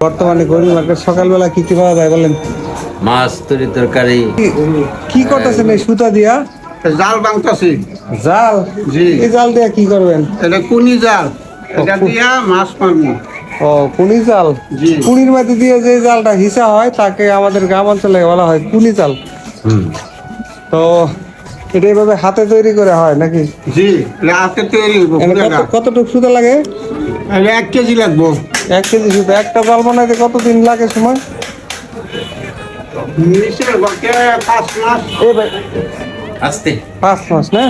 বর্তমানে গরিব মার্কেট সকালবেলা কি কি পাওয়া যায় বলেন? মাছ তরি তরকারি। কি- কি করতেছেন এই সুতা দিয়া? জাল বাংতাছি জাল? জি। এই জাল দিয়া কি করবেন? এটা কুনি জাল। এটা দিয়া মাছ মারবো। ও কুনি জাল? কুনির মাটি দিয়ে যে জালটা হিসা হয় তাকে আমাদের গ্রাম অঞ্চলে বলা হয় কুনি জাল। হুম। তো এটা এইভাবে হাতে তৈরি করে হয় নাকি? জি আজকে তৈরি কতটুকু সুতা লাগে? এক কেজি লাগবো। এক কেজি সুতা। একটা জাল বানাইতে কতদিন লাগে সময়? পাঁচ মাস। এই ভাই আসতে। পাঁচ মাস না?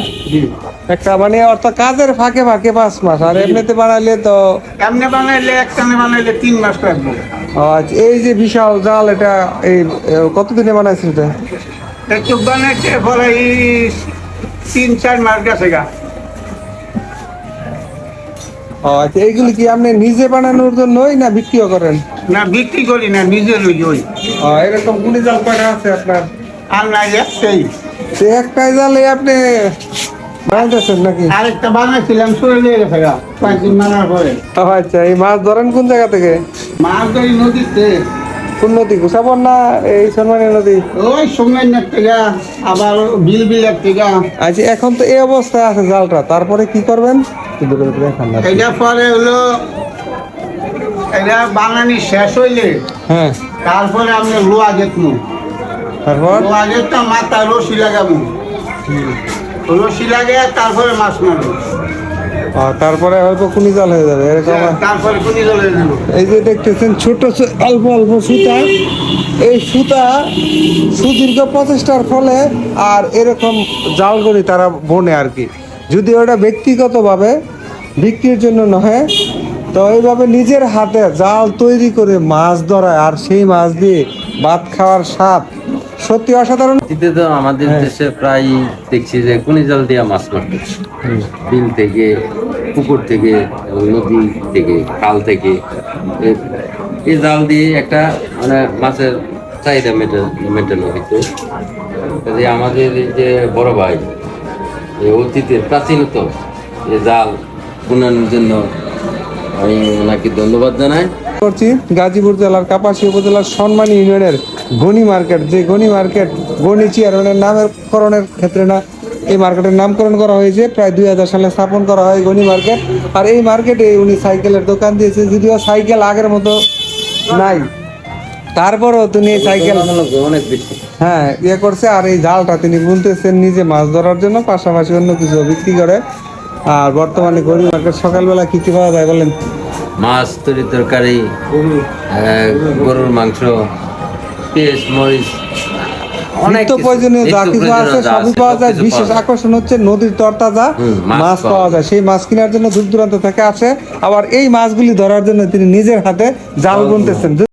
একটা মানে অর্থাৎ কাজের ফাঁকে ফাঁকে পাঁচ মাস। আর এমনিতে বানাইলে তো এমনি বানাইলে একটানে বানাইলে তিন মাস লাগবো। আচ্ছা, এই যে বিশাল জাল এটা এই কতদিনে বানাইছিল এটা? তিন চার মাস গেছে গা। আচ্ছা এইগুলি কি আপনি নিজে বানানোর জন্যই না বিক্রিও করেন? না বিক্রি করি না নিজে লই ওই। এরকম কুড়ি জাল কয়টা আছে আপনার? আর নাই একটাই। সে একটাই জালে আপনি বানাইতেছেন নাকি? আরেকটা বানাইছিলাম সরে নিয়ে গেছে গা কয়েকদিন মানার পরে। আচ্ছা এই মাছ ধরেন কোন জায়গা থেকে? মাছ ধরি নদীতে। কোন নদী? গুসাবর না এই সনমানি নদী? ওই সময় থেকে আবার বিল বিলের থেকে। আচ্ছা এখন তো এই অবস্থায় আছে জালটা। তারপরে কি করবেন। এটা পরে হলো এটা বানানি শেষ হইলে হ্যাঁ। তারপরে আমি লোয়া দেখব। তারপর? লোয়া দেখতে মাথায় রশি লাগাবো। রশি লাগে তারপরে মাছ মারবো। তারপরে হয়তো কুনি জাল হয়ে যাবে এরকম যাব। এই যে দেখতেছেন ছোট অল্প অল্প সুতা। এই সুতা সুদীর্ঘ প্রচেষ্টার ফলে আর এরকম জাল করি তারা বনে আর কি। যদি ওটা ব্যক্তিগতভাবে বিক্রির জন্য নহে তো এইভাবে নিজের হাতে জাল তৈরি করে মাছ ধরায় আর সেই মাছ দিয়ে ভাত খাওয়ার স্বাদ সত্যি অসাধারণ। তো আমাদের দেশে প্রায় দেখছি যে কুনি জাল দিয়া মাছ মারতে। বিল থেকে পুকুর থেকে নদী থেকে খাল থেকে। এই জাল দিয়ে একটা মানে মাছের চাহিদা মেটা মেটানো হইতো। কাজে আমাদের এই যে বড় ভাই এই অতীতের প্রাচীনতম এই জাল বুনানোর জন্য আমি ওনাকে ধন্যবাদ জানাই। করছি। গাজীপুর জেলার কাপাসী উপজেলার সম্মানী ইউনিয়নের গনি মার্কেট। যে গনি মার্কেট গনি চেয়ারম্যানের নামকরণের ক্ষেত্রে না, এই মার্কেটের নামকরণ করা হয়েছে। প্রায় দুই হাজার সালে স্থাপন করা হয় গনি মার্কেট। আর এই মার্কেটে উনি সাইকেলের দোকান দিয়েছে, যদিও সাইকেল আগের মতো নাই। তারপরও তিনি সাইকেল অনেক বেশি হ্যাঁ ইয়ে করছে আর এই জালটা তিনি বুনতেছেন নিজে মাছ ধরার জন্য, পাশাপাশি অন্য কিছু বিক্রি করে। আর বর্তমানে গনি মার্কেট সকালবেলা কি কি পাওয়া যায় বলেন? মাছ তরি তরকারি গরুর মাংস পেঁয়াজ মরিচ নিত্য প্রয়োজনীয় যা কিছু আছে সবই পাওয়া যায়। বিশেষ আকর্ষণ হচ্ছে নদীর তরতাজা মাছ পাওয়া পাওয়া যায়। সেই মাছ কেনার জন্য দূর দূরান্ত থেকে আসে। আবার এই মাছগুলি ধরার জন্য তিনি নিজের হাতে জাল বুনতেছেন।